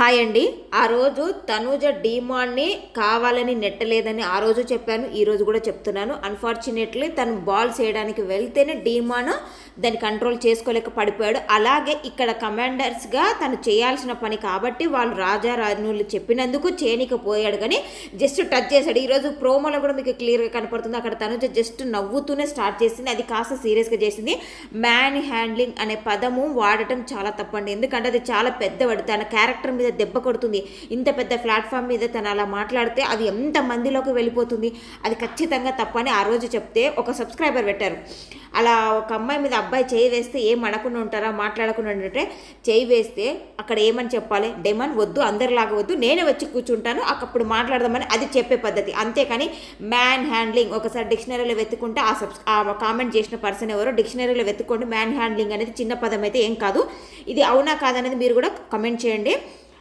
Hi అండి. ఆ రోజు తనూజ డీమాన్ని కావాలని నెట్టలేదని ఆ రోజు చెప్పాను ఈ రోజు కూడా చెప్తున్నాను. అన్ఫార్చునేట్లీ తను బాల్ చేయడానికి వెళ్తేనే డీమాన్ దాన్ని కంట్రోల్ చేసుకోలేక పడిపోయాడు. అలాగే ఇక్కడ కమాండర్స్గా తను చేయాల్సిన పని కాబట్టి వాళ్ళు రాజా రాజులు చెప్పినందుకు చేయనికపోయాడు కానీ జస్ట్ టచ్ చేశాడు. ఈరోజు ప్రోమోలో కూడా మీకు క్లియర్గా కనపడుతుంది. అక్కడ తనుజ జస్ట్ నవ్వుతూనే స్టార్ట్ చేసింది. అది కాస్త సీరియస్గా చేసింది. మ్యాన్ హ్యాండ్లింగ్ అనే పదము వాడటం చాలా తప్పండి. ఎందుకంటే అది చాలా పెద్దవాడు. తన క్యారెక్టర్ మీద దెబ్బ కొడుతుంది. ఇంత పెద్ద ప్లాట్ఫామ్ మీద తను అలా మాట్లాడితే అది ఎంత మందిలోకి వెళ్ళిపోతుంది? అది ఖచ్చితంగా తప్పని ఆ రోజు చెప్తే ఒక సబ్స్క్రైబర్ పెట్టారు. అలా ఒక అమ్మాయి మీద అబ్బాయి చేయి వేస్తే ఏం అనకుండా ఉంటారా మాట్లాడకుండా ఉంటే చేయి వేస్తే అక్కడ ఏమని చెప్పాలి? డెమన్ వద్దు అందరిలాగా వద్దు నేనే వచ్చి కూర్చుంటాను అప్పుడు మాట్లాడదామని అది చెప్పే పద్ధతి. అంతేకాని మ్యాన్ హ్యాండ్లింగ్ ఒకసారి డిక్షనరీలో వెతుకుంటే ఆ సబ్స్ ఆ కామెంట్ చేసిన పర్సన్ ఎవరో డిక్షనరీలో వెతుక్కోండి మ్యాన్ హ్యాండ్లింగ్ అనేది చిన్న పదం అయితే ఏం కాదు. ఇది అవునా కాదనేది మీరు కూడా కమెంట్ చేయండి.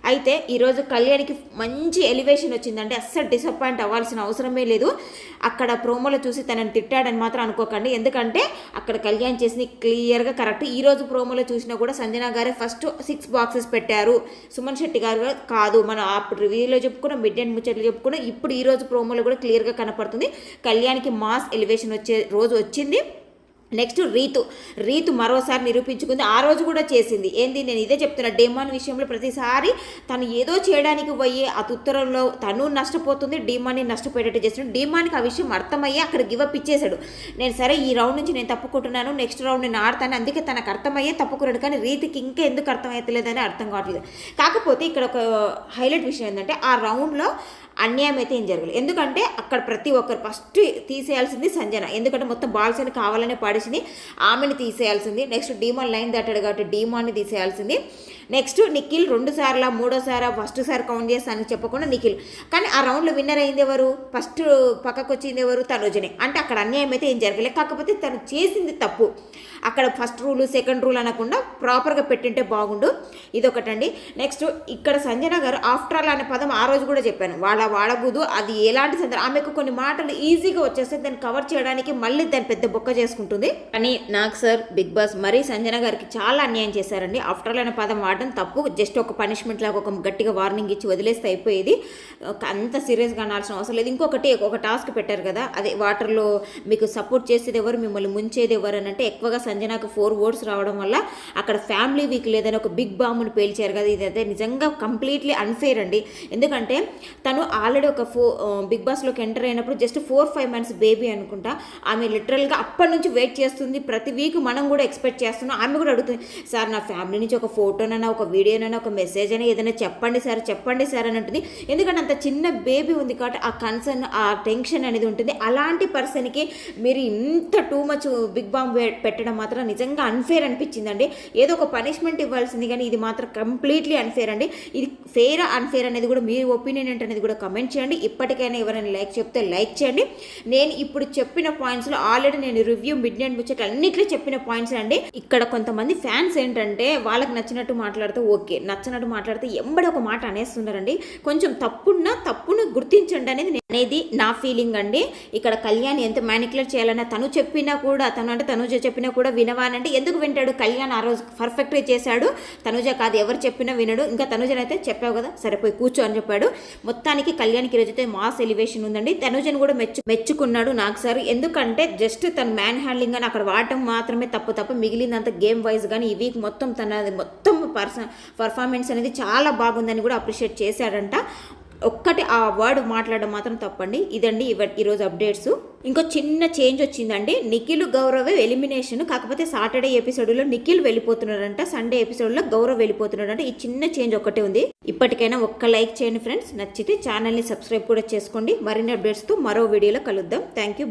అయితే ఈరోజు కళ్యాణికి మంచి ఎలివేషన్ వచ్చిందంటే అస్సలు డిసప్పాయింట్ అవ్వాల్సిన అవసరమే లేదు. అక్కడ ప్రోమోలో చూసి తనని తిట్టాడని మాత్రం అనుకోకండి. ఎందుకంటే అక్కడ కళ్యాణ్ చేసింది క్లియర్గా కరెక్ట్ ఈరోజు ప్రోమోలో చూసినా కూడా సంజన గారే ఫస్ట్ సిక్స్ బాక్సెస్ పెట్టారు. సుమన్ శెట్టి గారు కాదు. మనం అప్పుడు రివ్యూలో చెప్పుకున్నాం మిడ్ అండ్ ముచ్చట్లు చెప్పుకున్నాం ఇప్పుడు ఈరోజు ప్రోమోలో కూడా క్లియర్గా కనపడుతుంది. కళ్యాణ్కి మాస్ ఎలివేషన్ వచ్చే రోజు వచ్చింది. నెక్స్ట్ రీతు రీతు మరోసారి నిరూపించుకుంది. ఆ రోజు కూడా చేసింది. ఏంది? నేను ఇదే చెప్తున్నా. డిమాన్ విషయంలో ప్రతిసారి తను ఏదో చేయడానికి పోయి ఆ ఉత్తరంలో తను నష్టపోతుంది డిమాన్ని నష్టపోయేటట్టు చేస్తున్నాడు. డీమాన్కి ఆ విషయం అర్థమయ్యి అక్కడ గివప్ ఇచ్చేశాడు. నేను సరే ఈ రౌండ్ నుంచి నేను తప్పుకుంటున్నాను నెక్స్ట్ రౌండ్ నేను ఆడతాను అందుకే తనకు అర్థమయ్యే తప్పుకున్నాడు. కానీ రీతికి ఇంకా ఎందుకు అర్థమవుతలేదని అర్థం కావట్లేదు. కాకపోతే ఇక్కడ ఒక హైలైట్ విషయం ఏంటంటే ఆ రౌండ్లో అన్యాయం అయితే ఏం జరగలేదు. ఎందుకంటే అక్కడ ప్రతి ఒక్కరు ఫస్ట్ తీసేయాల్సింది సంజన. ఎందుకంటే మొత్తం బాల్స్ అని కావాలనే పాడేసింది. ఆమెని తీసేయాల్సింది. నెక్స్ట్ డీమాన్ లైన్ దాటాడు కాబట్టి డీమాన్ని తీసేయాల్సింది. నెక్స్ట్ నిఖిల్ రెండు సార్ల మూడోసారి ఫస్ట్ సారి కౌంట్ చేస్తానని చెప్పకుండా నిఖిల్. కానీ ఆ రౌండ్లో విన్నర్ అయింది ఎవరు? ఫస్ట్ పక్కకు వచ్చింది ఎవరు? తనుజనే. అంటే అక్కడ అన్యాయం అయితే ఏం జరగలేదు. కాకపోతే తను చేసింది తప్పు. అక్కడ ఫస్ట్ రూల్ సెకండ్ రూల్ అనకుండా ప్రాపర్గా పెట్టింటే బాగుండు. ఇదొకటండి. నెక్స్ట్ ఇక్కడ సంజన గారు ఆఫ్టర్ ఆల్ అనే పదం ఆ రోజు కూడా చెప్పాను. వాళ్ళ వాడబుదు అది ఎలాంటి సందర్భం ఆమెకు కొన్ని మాటలు ఈజీగా వచ్చేస్తే దాన్ని కవర్ చేయడానికి మళ్ళీ దాన్ని పెద్ద బొక్క చేసుకుంటుంది. కానీ నాకు సార్ బిగ్ బాస్ మరీ సంజన గారికి చాలా అన్యాయం చేశారండి. ఆఫ్టర్ ఆల్ అనే పదం వాడడం తప్పు. జస్ట్ ఒక పనిష్మెంట్ లాగా ఒక గట్టిగా వార్నింగ్ ఇచ్చి వదిలేస్తే అయిపోయేది. ఒక అంత సీరియస్గా అనాల్సిన అవసరం లేదు. ఇంకొకటి ఒక టాస్క్ పెట్టారు కదా అదే వాటర్లో మీకు సపోర్ట్ చేసేది ఎవరు మిమ్మల్ని ముంచేది ఎవరు అని అంటే ఎక్కువగా సంజనాకు ఫోర్ ఓట్స్ రావడం వల్ల అక్కడ ఫ్యామిలీ వీక్ లేదని ఒక బిగ్ బాంబును పేల్చారు కదా ఇది అయితే నిజంగా కంప్లీట్లీ అన్ఫేర్ అండి. ఎందుకంటే తను ఆల్రెడీ ఒక ఫో బిగ్ బాస్లోకి ఎంటర్ అయినప్పుడు just four five months baby అనుకుంటా. ఆమె లిటరల్గా అప్పటి నుంచి వెయిట్ చేస్తుంది. ప్రతి వీక్ మనం కూడా ఎక్స్పెక్ట్ చేస్తున్నాం. ఆమె కూడా అడుగుతుంది సార్ నా ఫ్యామిలీ నుంచి ఒక ఫోటోనైనా ఒక వీడియోనైనా ఒక మెసేజ్ అయినా ఏదైనా చెప్పండి సార్ చెప్పండి సార్ అని ఉంటుంది ఎందుకంటే అంత చిన్న బేబీ ఉంది కాబట్టి ఆ కన్సర్న్ ఆ టెన్షన్ అనేది ఉంటుంది. అలాంటి పర్సన్కి మీరు ఇంత టూ మచ్ బిగ్ బాంబ్ పెట్టడం మాత్రం నిజంగా అన్ఫేర్ అనిపించిందండి. ఏదో ఒక పనిష్మెంట్ ఇవ్వాల్సింది కానీ ఇది మాత్రం కంప్లీట్లీ అన్ఫేర్ అండి. ఇది ఫేర్ అన్ఫేర్ అనేది కూడా మీ ఒపీనియన్ ఏంటనేది కూడా కమెంట్ చేయండి. ఇప్పటికైనా ఎవరైనా లైక్ చెప్తే లైక్ చేయండి. నేను ఇప్పుడు చెప్పిన పాయింట్స్లో ఆల్రెడీ నేను రివ్యూ మిడ్ నైట్ ముచ్చట అన్నిట్లో చెప్పిన పాయింట్స్ అండి. ఇక్కడ కొంతమంది ఫ్యాన్స్ ఏంటంటే వాళ్ళకి నచ్చినట్టు మాట్లాడితే ఓకే నచ్చినట్టు మాట్లాడితే ఎంబడి ఒక మాట అనేస్తున్నారండి. కొంచెం తప్పున్నా తప్పును గుర్తించండి అనేది అనేది నా ఫీలింగ్ అండి. ఇక్కడ కళ్యాణ్ ఎంత మ్యానికులేట్ చేయాలన్నా తను చెప్పినా కూడా తను అంటే తనుజ చెప్పినా కూడా వినవానంటే ఎందుకు వింటాడు? కళ్యాణ్ ఆ రోజు పర్ఫెక్ట్గా చేశాడు. తనుజ కాదు ఎవరు చెప్పినా వినడు. ఇంకా తనుజనైతే అయితే చెప్పావు కదా సరిపోయి కూర్చో అని చెప్పాడు. మొత్తానికి కళ్యాణ్కి రోజైతే మాస్ ఎలివేషన్ ఉందండి. తనుజను కూడా మెచ్చు మెచ్చుకున్నాడు నాకు సార్ ఎందుకంటే జస్ట్ తన మ్యాన్ హ్యాండ్లింగ్ అని అక్కడ వాడటం మాత్రమే తప్పు తప్ప మిగిలినంత గేమ్ వైజ్ కానీ ఈ వీక్ మొత్తం తన మొత్తం పర్సన్ పర్ఫార్మెన్స్ అనేది చాలా బాగుందని కూడా అప్రిషియేట్ చేశాడంట. ఒక్కటి ఆ వర్డ్ మాట్లాడడం మాత్రం తప్పండి. ఇదండి ఇవ ఈరోజు అప్డేట్స్. ఇంకో చిన్న చేంజ్ వచ్చిందండి. నిఖిల్ గౌరవ్ ఎలిమినేషన్. కాకపోతే సాటర్డే ఎపిసోడ్లో నిఖిల్ వెళ్ళిపోతున్నాడంట. సండే ఎపిసోడ్లో గౌరవ్ వెళ్ళిపోతున్నాడంట. ఈ చిన్న చేంజ్ ఒకటే ఉంది. ఇప్పటికైనా ఒక్క లైక్ చేయండి ఫ్రెండ్స్. నచ్చితే ఛానల్ని సబ్స్క్రైబ్ కూడా చేసుకోండి. మరిన్ని అప్డేట్స్తో మరో వీడియోలో కలుద్దాం. Thank you